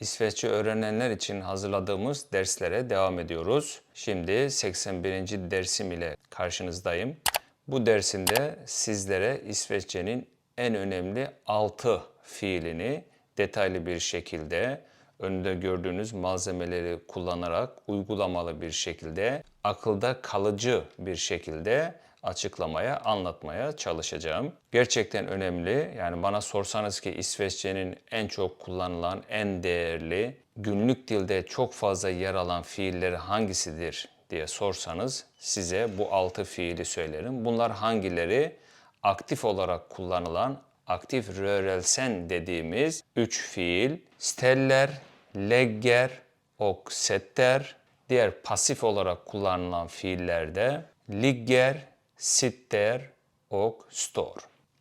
İsveççe öğrenenler için hazırladığımız derslere devam ediyoruz. Şimdi 81. dersim ile karşınızdayım. Bu dersinde sizlere İsveççenin en önemli 6 fiilini detaylı bir şekilde önünde gördüğünüz malzemeleri kullanarak uygulamalı bir şekilde akılda kalıcı bir şekilde açıklamaya, anlatmaya çalışacağım. Gerçekten önemli. Yani bana sorsanız ki İsveççenin en çok kullanılan, en değerli, günlük dilde çok fazla yer alan fiilleri hangisidir diye sorsanız size bu altı fiili söylerim. Bunlar hangileri? Aktif olarak kullanılan, aktif rörelsen dediğimiz üç fiil. Steller, legger, och setter. Diğer pasif olarak kullanılan fiillerde ligger, sitter, och står.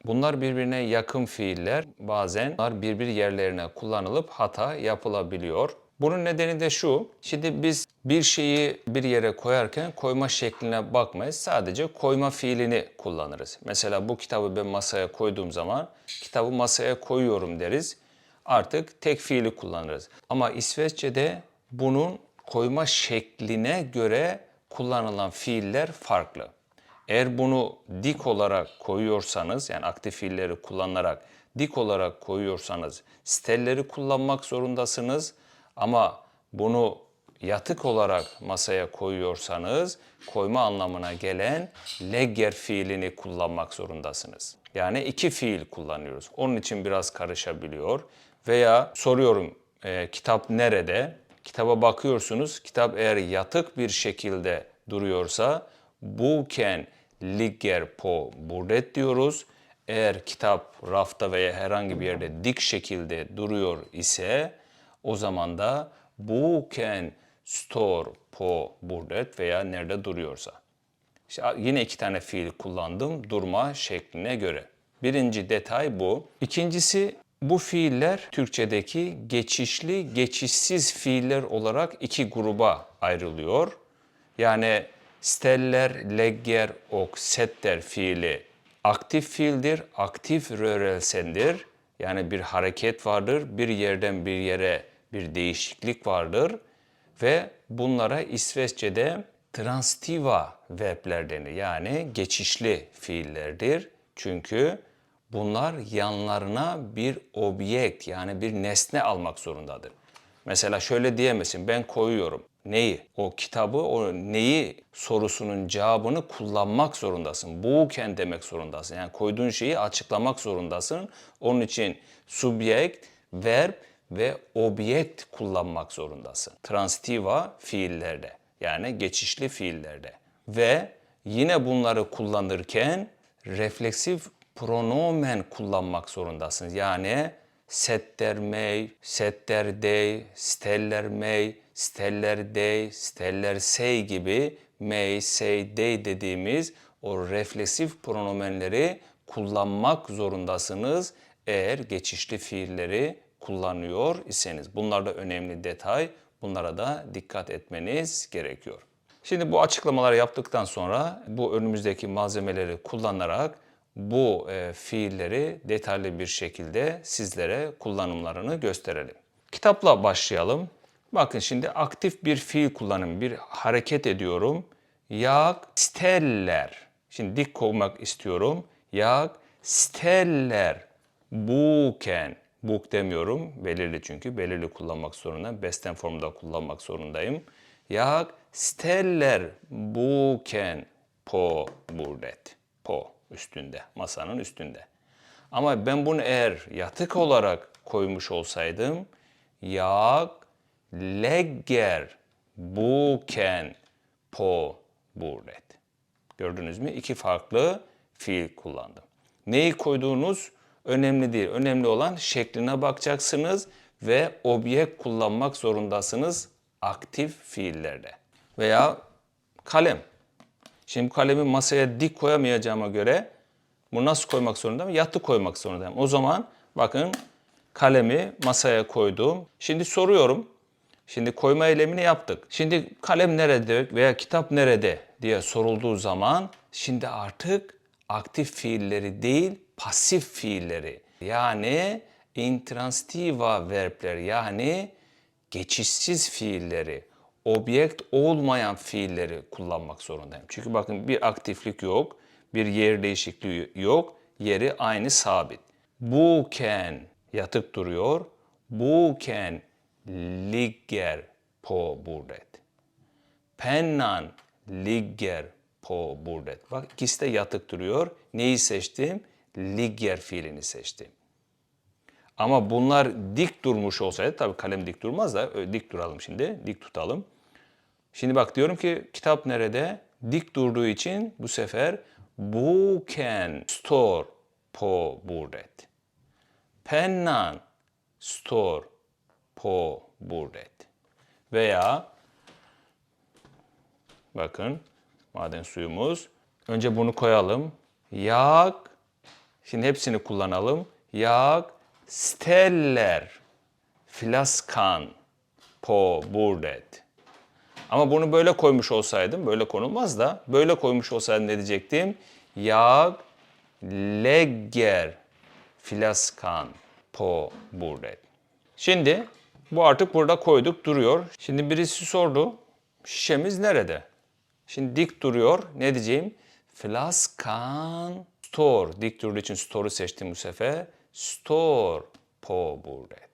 Bunlar birbirine yakın fiiller. Bazen bunlar birbir yerlerine kullanılıp hata yapılabiliyor. Bunun nedeni de şu. Şimdi biz bir şeyi bir yere koyarken koyma şekline bakmayız. Sadece koyma fiilini kullanırız. Mesela bu kitabı ben masaya koyduğum zaman kitabı masaya koyuyorum deriz. Artık tek fiili kullanırız. Ama İsveççe'de bunun koyma şekline göre kullanılan fiiller farklı. Eğer bunu dik olarak koyuyorsanız yani aktif fiilleri kullanarak dik olarak koyuyorsanız stelleri kullanmak zorundasınız ama bunu yatık olarak masaya koyuyorsanız koyma anlamına gelen legger fiilini kullanmak zorundasınız. Yani iki fiil kullanıyoruz. Onun için biraz karışabiliyor. Veya soruyorum e, kitap nerede? Kitaba bakıyorsunuz. Kitap eğer yatık bir şekilde duruyorsa buken ligger på bordet diyoruz. Eğer kitap rafta veya herhangi bir yerde dik şekilde duruyor ise o zaman da boken står på bordet veya nerede duruyorsa. İşte yine iki tane fiil kullandım durma şekline göre. Birinci detay bu. İkincisi bu fiiller Türkçedeki geçişli, geçişsiz fiiller olarak iki gruba ayrılıyor. Yani steller, legger, ok, setter fiili aktif fiildir, aktif rörelsendir. Yani bir hareket vardır, bir yerden bir yere bir değişiklik vardır ve bunlara İsveççe'de transitiva verbler denir. Yani geçişli fiillerdir. Çünkü bunlar yanlarına bir objekt yani bir nesne almak zorundadır. Mesela şöyle diyemezsin ben koyuyorum. Neyi? O kitabı, o neyi sorusunun cevabını kullanmak zorundasın. Buken demek zorundasın. Yani koyduğun şeyi açıklamak zorundasın. Onun için subjekt, verb ve objekt kullanmak zorundasın. Transitiva fiillerde yani geçişli fiillerde. Ve yine bunları kullanırken refleksif pronomen kullanmak zorundasınız. Yani setter mig, setter dig, steller mig, steller say gibi may, say, day dediğimiz o refleksif pronomenleri kullanmak zorundasınız eğer geçişli fiilleri kullanıyor iseniz. Bunlar da önemli detay. Bunlara da dikkat etmeniz gerekiyor. Şimdi bu açıklamaları yaptıktan sonra bu önümüzdeki malzemeleri kullanarak bu e, fiilleri detaylı bir şekilde sizlere kullanımlarını gösterelim. Kitapla başlayalım. Bakın şimdi aktif bir fiil kullanım, bir hareket ediyorum. Yak steller. Şimdi dik koymak istiyorum. Yak steller. Buken. Buk demiyorum. Belirli çünkü. Belirli kullanmak zorundayım. Besten formunda kullanmak zorundayım. Jag steller boken på bordet. Po üstünde. Masanın üstünde. Ama ben bunu eğer yatık olarak koymuş olsaydım jag lägger boken på bordet. Gördünüz mü? İki farklı fiil kullandım. Neyi koyduğunuz önemli değil. Önemli olan şekline bakacaksınız ve objekt kullanmak zorundasınız aktif fiillerde. Veya kalem. Şimdi kalemi masaya dik koyamayacağıma göre bunu nasıl koymak zorundayım? Yatı koymak zorundayım. O zaman bakın kalemi masaya koydum. Şimdi soruyorum. Şimdi koyma eylemini yaptık. Şimdi kalem nerede veya kitap nerede diye sorulduğu zaman şimdi artık aktif fiilleri değil pasif fiilleri yani intransitiva verbler yani geçişsiz fiilleri, objekt olmayan fiilleri kullanmak zorundayım. Çünkü bakın bir aktiflik yok, bir yer değişikliği yok, yeri aynı sabit. Buken yatık duruyor, buken ligger på bordet. Pennan ligger på bordet. Bak ikisi de yatık duruyor. Neyi seçtim? Ligger fiilini seçtim. Ama bunlar dik durmuş olsaydı, tabii kalem dik durmaz da dik duralım şimdi, dik tutalım. Şimdi bak diyorum ki kitap nerede? Dik durduğu için bu sefer boken står på bordet. Pennan står på bordet. Veya bakın maden suyumuz. Önce bunu koyalım. Yak. Şimdi hepsini kullanalım. Yak steller flaskan på bordet. Ama bunu böyle koymuş olsaydım, böyle konulmaz da böyle koymuş olsaydım ne diyecektim? Jag lägger flaskan på bordet. Şimdi bu artık burada koyduk duruyor. Şimdi birisi sordu. Şişemiz nerede? Şimdi dik duruyor. Ne diyeceğim? Flaskan store. Dik durduğu için store'u seçtim bu sefer. Store på bordet.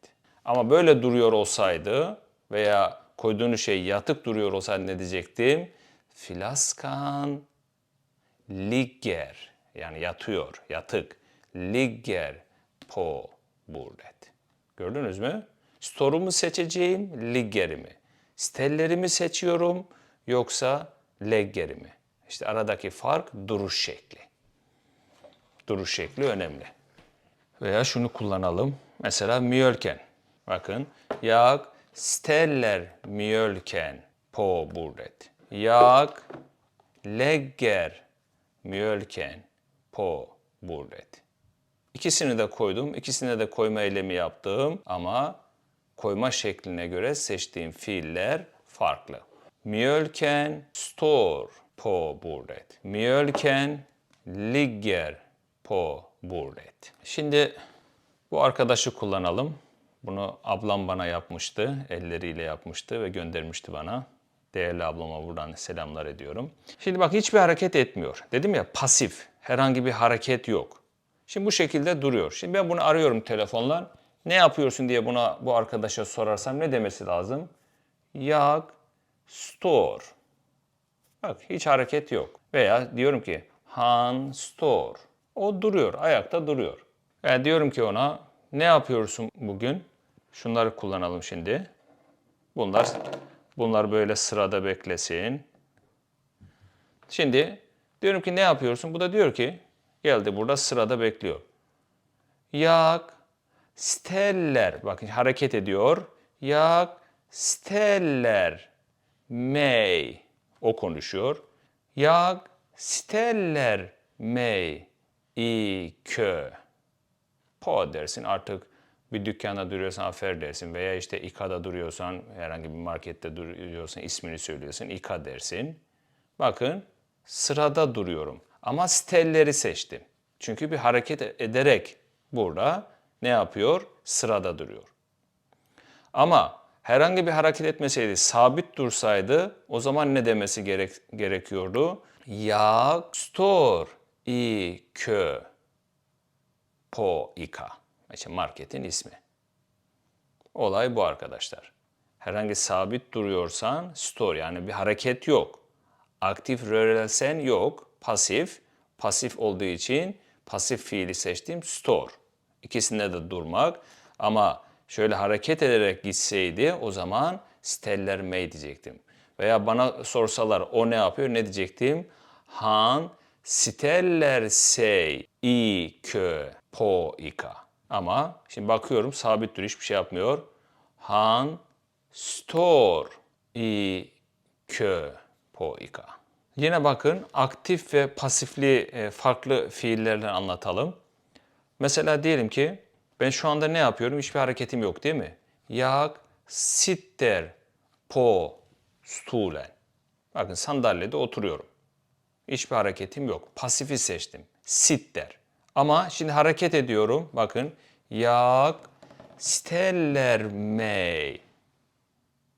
Ama böyle duruyor olsaydı veya koyduğunuz şey yatık duruyor olsaydı ne diyecektim? Flaskan ligger. Yani yatıyor, yatık. Ligger på bordet. Gördünüz mü? Store'umu seçeceğim, liggerimi. Stellerimi seçiyorum yoksa leggerimi. İşte aradaki fark duruş şekli. Duruş şekli önemli. Veya şunu kullanalım. Mesela mjölken. Bakın. Jag ställer mjölken på bordet. Jag lägger mjölken på bordet. İkisini de koydum. İkisine de koyma eylemi yaptım ama koyma şekline göre seçtiğim fiiller farklı. Mjölken står på bordet. Mjölken ligger på bordet. Şimdi bu arkadaşı kullanalım. Bunu ablam bana yapmıştı. Elleriyle yapmıştı ve göndermişti bana. Değerli ablama buradan selamlar ediyorum. Şimdi bak hiçbir hareket etmiyor. Dedim ya pasif. Herhangi bir hareket yok. Şimdi bu şekilde duruyor. Şimdi ben bunu arıyorum telefonla. Ne yapıyorsun diye buna bu arkadaşa sorarsam ne demesi lazım? Jag står. Bak hiç hareket yok. Veya diyorum ki han står. O duruyor, ayakta duruyor. Yani diyorum ki ona ne yapıyorsun bugün? Şunları kullanalım şimdi. Bunlar bunlar böyle sırada beklesin. Şimdi diyorum ki ne yapıyorsun? Bu da diyor ki geldi burada sırada bekliyor. Yak steller bakın hareket ediyor. Yak steller mig o konuşuyor. Jag ställer mig i kö. Po dersin artık bir dükkanda duruyorsan afer dersin veya işte İKA'da duruyorsan herhangi bir markette duruyorsan ismini söylüyorsun İKA dersin. Bakın sırada duruyorum ama stelleri seçtim. Çünkü bir hareket ederek burada ne yapıyor? Sırada duruyor. Ama herhangi bir hareket etmeseydi, sabit dursaydı o zaman ne demesi gerek, gerekiyordu? Jag står i kö på ICA. İşte marketin ismi. Olay bu arkadaşlar. Herhangi sabit duruyorsan store yani bir hareket yok. Aktif rörelsen yok. Pasif. Pasif olduğu için pasif fiili seçtim store. İkisinde de durmak ama şöyle hareket ederek gitseydi o zaman steller may diyecektim. Veya bana sorsalar o ne yapıyor ne diyecektim? Han steller sig i kö på ICA. Ama şimdi bakıyorum sabit duruyor hiçbir şey yapmıyor. Han står i kö på ICA. Yine bakın aktif ve pasifli e, farklı fiillerle anlatalım. Mesela diyelim ki ben şu anda ne yapıyorum? Hiçbir hareketim yok değil mi? Jag sitter på stolen. Bakın sandalyede oturuyorum. Hiçbir hareketim yok. Pasifi seçtim. Sitter. Ama şimdi hareket ediyorum. Bakın. Jag ställer mig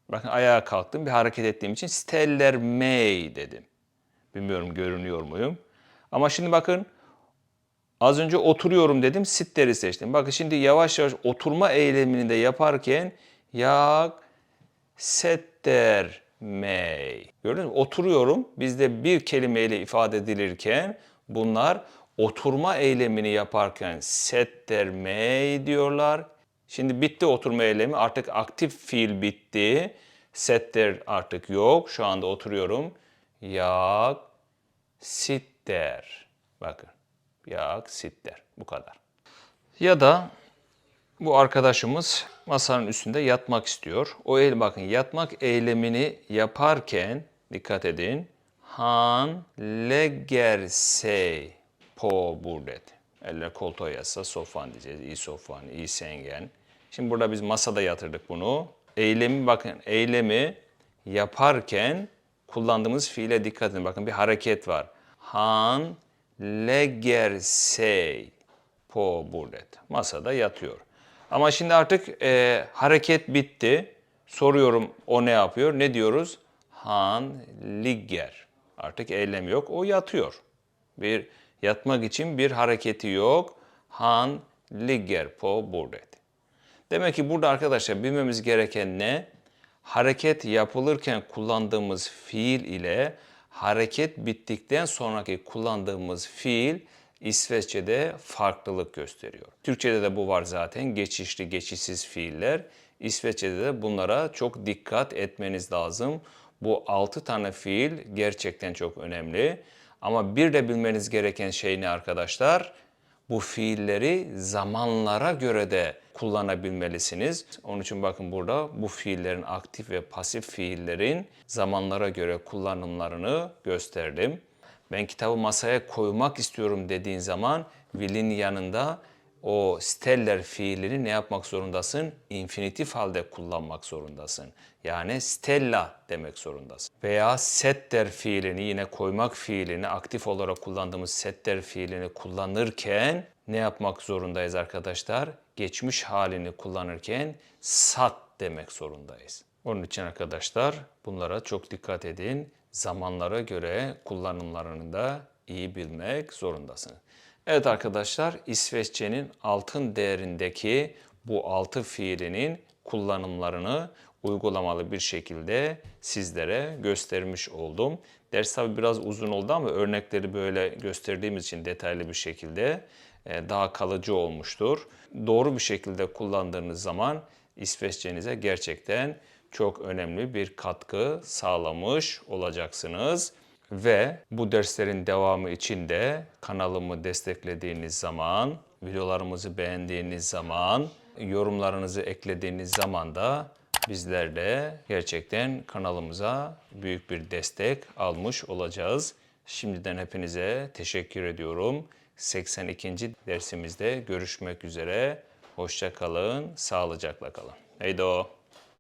Bakın ayağa kalktım bir hareket ettiğim için steller may dedim. Bilmiyorum görünüyor muyum? Ama şimdi bakın az önce oturuyorum dedim sitleri seçtim. Bakın şimdi yavaş yavaş oturma eylemini de yaparken yak setter may. Gördünüz mü? Oturuyorum. Bizde bir kelimeyle ifade edilirken bunlar oturma eylemini yaparken setter may diyorlar. Şimdi bitti oturma eylemi. Artık aktif fiil bitti. Setter artık yok. Şu anda oturuyorum. Yak sitter. Bakın. Yak sitter. Bu kadar. Ya da bu arkadaşımız masanın üstünde yatmak istiyor. O el bakın yatmak eylemini yaparken dikkat edin. Han legger sig på bordet. Eller koltuğa yatsa sofan diyeceğiz. İyi sofan, iyi sengen. Şimdi burada biz masada yatırdık bunu. Eylemi bakın eylemi yaparken kullandığımız fiile dikkat edin. Bakın bir hareket var. Han legger sig på bordet. Masada yatıyor. Ama şimdi artık e, hareket bitti. Soruyorum o ne yapıyor? Ne diyoruz? Han ligger. Artık eylem yok. O yatıyor. Bir yatmak için bir hareketi yok. Han ligger på bordet. Demek ki burada arkadaşlar bilmemiz gereken ne? Hareket yapılırken kullandığımız fiil ile hareket bittikten sonraki kullandığımız fiil İsveççe'de farklılık gösteriyor. Türkçe'de de bu var zaten. Geçişli, geçişsiz fiiller. İsveççe'de de bunlara çok dikkat etmeniz lazım. Bu 6 tane fiil gerçekten çok önemli. Ama bir de bilmeniz gereken şey ne arkadaşlar? Bu fiilleri zamanlara göre de kullanabilmelisiniz. Onun için bakın burada bu fiillerin aktif ve pasif fiillerin zamanlara göre kullanımlarını gösterdim. Ben kitabı masaya koymak istiyorum dediğin zaman will'in yanında o steller fiilini ne yapmak zorundasın? İnfinitif halde kullanmak zorundasın. Yani stella demek zorundasın. Veya setter fiilini yine koymak fiilini aktif olarak kullandığımız setter fiilini kullanırken ne yapmak zorundayız arkadaşlar? Geçmiş halini kullanırken sat demek zorundayız. Onun için arkadaşlar bunlara çok dikkat edin. Zamanlara göre kullanımlarını da iyi bilmek zorundasınız. Evet arkadaşlar İsveççenin altın değerindeki bu altı fiilinin kullanımlarını uygulamalı bir şekilde sizlere göstermiş oldum. Ders tabi biraz uzun oldu ama örnekleri böyle gösterdiğimiz için detaylı bir şekilde e, daha kalıcı olmuştur. Doğru bir şekilde kullandığınız zaman İsveççenize gerçekten çok önemli bir katkı sağlamış olacaksınız. Ve bu derslerin devamı için de kanalımı desteklediğiniz zaman, videolarımızı beğendiğiniz zaman, yorumlarınızı eklediğiniz zaman da bizler de gerçekten kanalımıza büyük bir destek almış olacağız. Şimdiden hepinize teşekkür ediyorum. 82. dersimizde görüşmek üzere. Hoşça kalın, sağlıcakla kalın. Heydo.